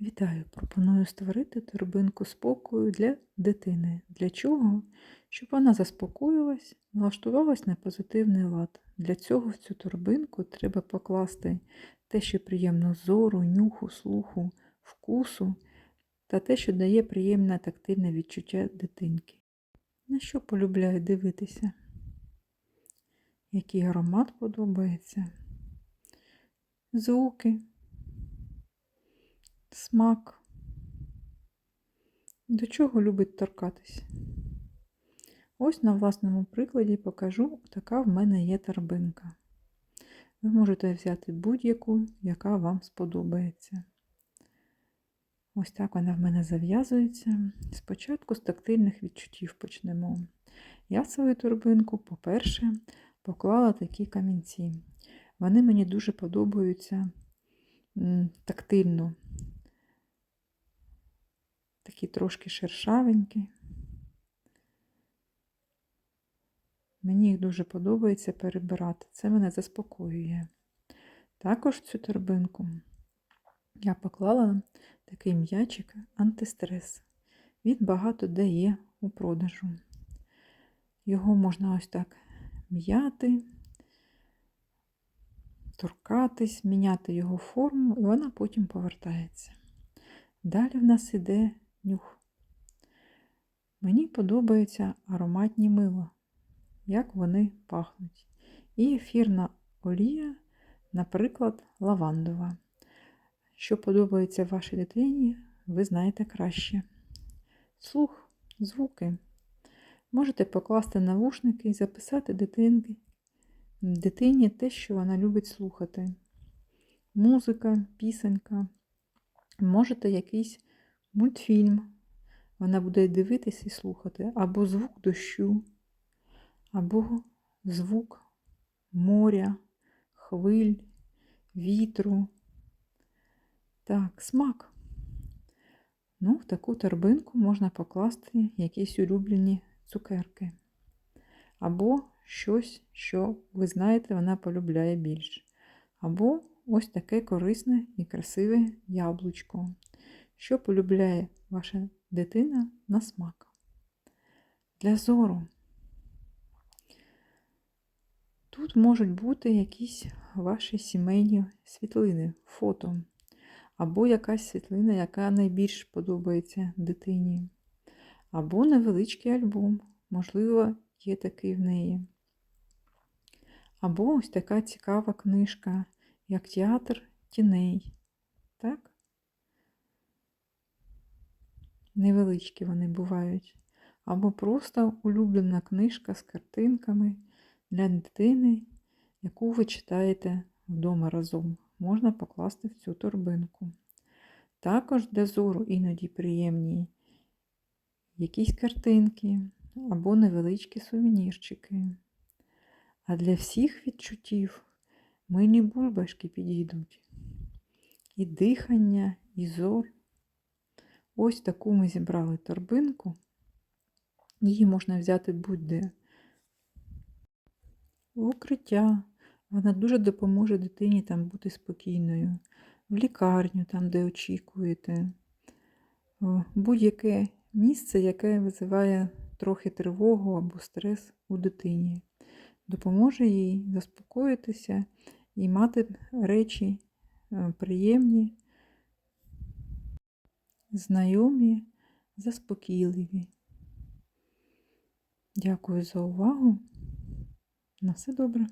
Вітаю! Пропоную створити торбинку спокою для дитини. Для чого? Щоб вона заспокоїлась, налаштувалась на позитивний лад. Для цього в цю торбинку треба покласти те, що приємно зору, нюху, слуху, вкусу та те, що дає приємне тактильне відчуття дитинки. На що полюбляє дивитися? Який аромат подобається? Звуки смак. До чого любить торкатись? Ось на власному прикладі покажу, така в мене є торбинка. Ви можете взяти будь-яку, яка вам сподобається. Ось так вона в мене зав'язується. Спочатку з тактильних відчуттів почнемо. Я свою торбинку, по-перше, поклала такі камінці. Вони мені дуже подобаються тактильно такі трошки шершавенькі. Мені їх дуже подобається перебирати. Це мене заспокоює. Також цю торбинку я поклала такий м'ячик антистрес. Він багато де є у продажу. Його можна ось так м'яти, торкатись, міняти його форму, і вона потім повертається. Далі в нас іде нюх. Мені подобаються ароматні мила, як вони пахнуть. І ефірна олія, наприклад, лавандова. Що подобається вашій дитині, ви знаєте краще. Слух, звуки. Можете покласти навушники і записати дитинки, дитині те, що вона любить слухати. Музика, пісенька. Можете якийсь мультфільм. Вона буде дивитися і слухати, або звук дощу, або звук моря, хвиль, вітру. Так, смак. Ну, в таку торбинку можна покласти якісь улюблені цукерки. Або щось, що ви знаєте, вона полюбляє більше. Або ось таке корисне і красиве яблучко що полюбляє ваша дитина на смак. Для зору. Тут можуть бути якісь ваші сімейні світлини, фото, або якась світлина, яка найбільш подобається дитині, або невеличкий альбом, можливо, є такий в неї. Або ось така цікава книжка, як театр тіней. Так? Невеличкі вони бувають, або просто улюблена книжка з картинками для дитини, яку ви читаєте вдома разом, можна покласти в цю торбинку. Також для зору іноді приємні якісь картинки або невеличкі сувенірчики. А для всіх відчуттів мильні бульбашки підійдуть. І дихання, і зор. Ось таку ми зібрали торбинку. Її можна взяти будь-де. В укриття. Вона дуже допоможе дитині там бути спокійною, в лікарню, там, де очікуєте, будь-яке місце, яке визиває трохи тривогу або стрес у дитині. Допоможе їй заспокоїтися і мати речі е, приємні знайомі, заспокійливі. Дякую за увагу. На все добре.